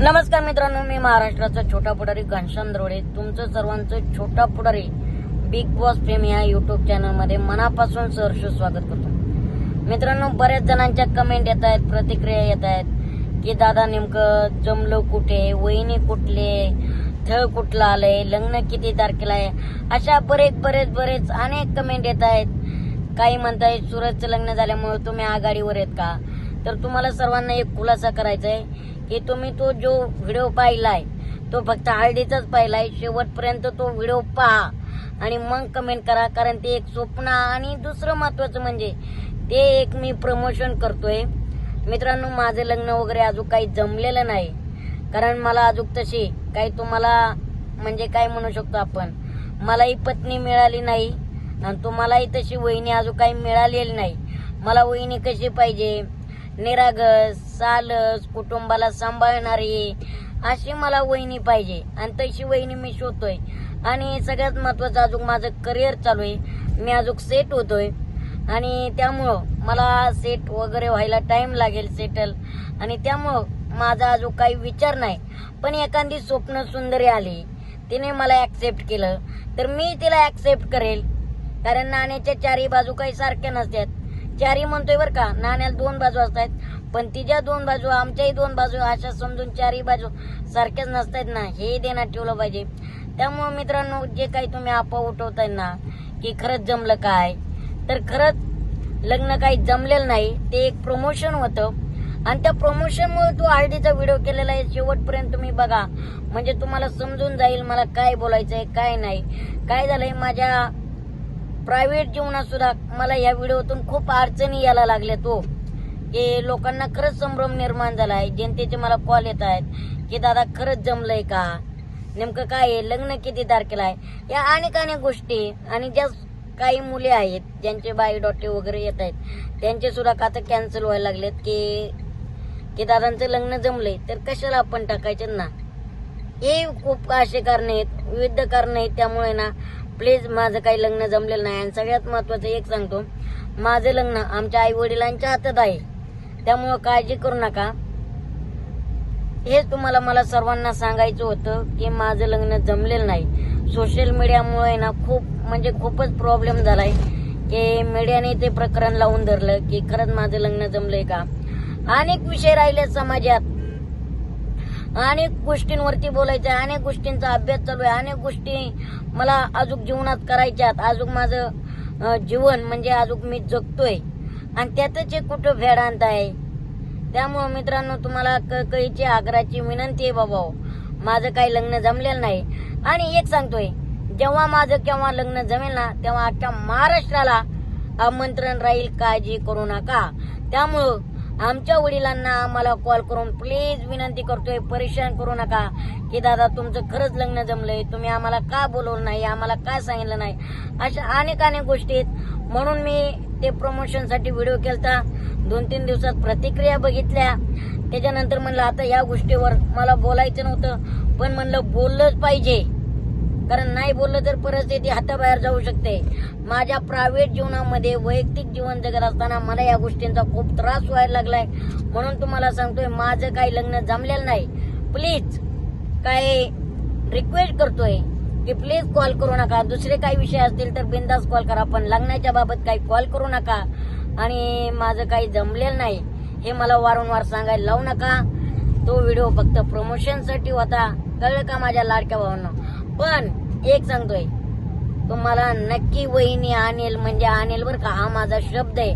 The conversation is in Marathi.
नमस्कार मित्रांनो मी महाराष्ट्राचा छोटा पुढारी घनश्याम द्रोडे. तुमचं सर्वांचं Chhota Pudhari Bigg Boss fame या युट्यूब चॅनलमध्ये मनापासून सहर्ष स्वागत करतो. मित्रांनो बऱ्याच जणांच्या कमेंट येत आहेत प्रतिक्रिया येत आहेत की दादा नेमकं जमलो कुठे वहिनी कुठले थळ कुठलं आलंय लग्न किती तारखेला आहे? अशा बरेच बरेच बरेच अनेक कमेंट येत आहेत. काही म्हणताय सूरजचं लग्न झाल्यामुळे तुम्ही आघाडीवर आहेत का? तर तुम्हाला सर्वांना एक खुलासा करायचा आहे की तुम्ही तो जो व्हिडिओ पाहिलाय तो फक्त हळदीचाच पाहिलाय. शेवटपर्यंत तो व्हिडिओ पहा आणि मग कमेंट करा कारण ते एक स्वप्न आणि दुसरं महत्वाचं म्हणजे ते एक मी प्रमोशन करतोय. मित्रांनो माझं लग्न वगैरे अजून काही जमलेलं नाही. कारण मला अजून तशी काही तुम्हाला म्हणजे काय म्हणू शकतो आपण मलाही पत्नी मिळाली नाही आणि तुम्हालाही तशी वहिनी अजून काही मिळालेली नाही. मला वहिनी कशी पाहिजे? निरागस सालस कुटुंबाला सांभाळणारी अशी मला वहिनी पाहिजे. आणि तशी वहिनी मी शोधतोय. आणि सगळ्यात महत्वाचं अजून माझं करिअर चालू आहे. मी अजून सेट होतोय. आणि त्यामुळं मला सेट वगैरे व्हायला टाइम लागेल सेटल आणि त्यामुळं माझा अजून काही विचार नाही. पण एखादी स्वप्न सुंदरी आली तिने मला ऍक्सेप्ट केलं तर मी तिला ऍक्सेप्ट करेल. कारण नाण्याच्या चारही बाजू काही सारख्या नसतात. चारही म्हणतोय बरं का नाण्याला दोन बाजू असतात पण तिच्या दोन बाजू आमच्याही दोन बाजू अशा समजून चारही बाजू सारख्याच नसतात ना हे देण्यात ठेवलं पाहिजे. त्यामुळे मित्रांनो जे काही तुम्ही आपा उठवताय ना की खरंच जमलं काय? तर खरंच लग्न काही जमलेलं नाही ते एक प्रमोशन होतं. आणि त्या प्रमोशनमुळे तू आरडीचा व्हिडिओ केलेला आहे शेवटपर्यंत तुम्ही बघा. म्हणजे तुम्हाला समजून जाईल मला काय बोलायचंय काय नाही. काय झालंय माझ्या प्रायव्हेट जीवनात सुद्धा मला या व्हिडिओतून खूप अडचणी यायला लागल्या तो. की लोकांना खरंच संभ्रम निर्माण झालाय. जनतेचे मला कॉल येत आहेत की दादा खरंच जमलंय का? नेमकं काय आहे? लग्न किती तारखेला आहे? या अनेक अनेक गोष्टी आणि ज्या काही मुले आहेत ज्यांचे बायोडॉटे वगैरे येत आहेत त्यांचे सुद्धा आता कॅन्सल व्हायला लागलेत की की दादांचं लग्न जमलंय. तर कशाला आपण टाकायचे ना? हे खूप असे कारण आहेत विविध कारण आहेत. त्यामुळे ना प्लीज माझं काही लग्न जमलेलं नाही आणि सगळ्यात महत्वाचं एक सांगतो. माझं लग्न आमच्या आई वडिलांच्या हातात आहे. त्यामुळं काळजी करू नका. हेच तुम्हाला मला सर्वांना सांगायचं होतं की माझं लग्न जमलेलं नाही. सोशल मीडियामुळे ना खूप म्हणजे खूपच प्रॉब्लेम झालाय. की मीडियाने ते प्रकरण लावून धरलं की खरंच माझं लग्न जमलंय का? अनेक विषय राहिले समाजात. अनेक गोष्टींवरती बोलायचं आहे अनेक गोष्टींचा अभ्यास चालू आहे अनेक गोष्टी मला अजून जीवनात करायच्यात. अजून माझं जीवन म्हणजे अजून मी जगतोय. आणि त्यातच एक कुठं भेडांत आहे. त्यामुळं मित्रांनो तुम्हाला कळकळीची आग्राची विनंती आहे बाबा. माझं काही लग्न जमलेलं नाही. आणि एक सांगतोय जेव्हा माझं केव्हा लग्न जमेल ना तेव्हा अख्ख्या महाराष्ट्राला आमंत्रण राहील काळजी करू नका. त्यामुळं आमच्या वडिलांना आम्हाला कॉल करून प्लीज विनंती करतोय परेशान करू नका. की दादा तुमचं खरंच लग्न जमलंय तुम्ही आम्हाला का बोलवलं नाही आम्हाला का सांगितलं नाही? अशा अनेक अनेक गोष्टी आहेत. म्हणून मी ते प्रमोशनसाठी व्हिडिओ केलता. दोन तीन दिवसात प्रतिक्रिया बघितल्या. त्याच्यानंतर म्हणलं आता या गोष्टीवर मला बोलायचं नव्हतं पण म्हणलं बोललंच पाहिजे. कारण नाही बोललं तर परिस्थिती हाताबाहेर जाऊ शकते. माझ्या प्रायव्हेट जीवनामध्ये वैयक्तिक जीवन जगत असताना मला या गोष्टींचा खूप त्रास व्हायला लागलाय. म्हणून तुम्हाला सांगतोय माझं काही लग्न जमलेलं नाही. प्लीज काय रिक्वेस्ट करतोय की प्लीज कॉल करू नका. दुसरे काही विषय असतील तर बिंदास कॉल करा पण लग्नाच्या बाबत काही कॉल करू नका. आणि माझं काही जमलेलं नाही हे मला वारंवार सांगायला लावू नका. तो व्हिडिओ फक्त प्रमोशनसाठी होता. कळलं का माझ्या लाडक्या भावांना? पण एक सांगतोय. तुम्हाला नक्की वहिनी आणेल म्हणजे आणेल बरं का हा माझा शब्द आहे.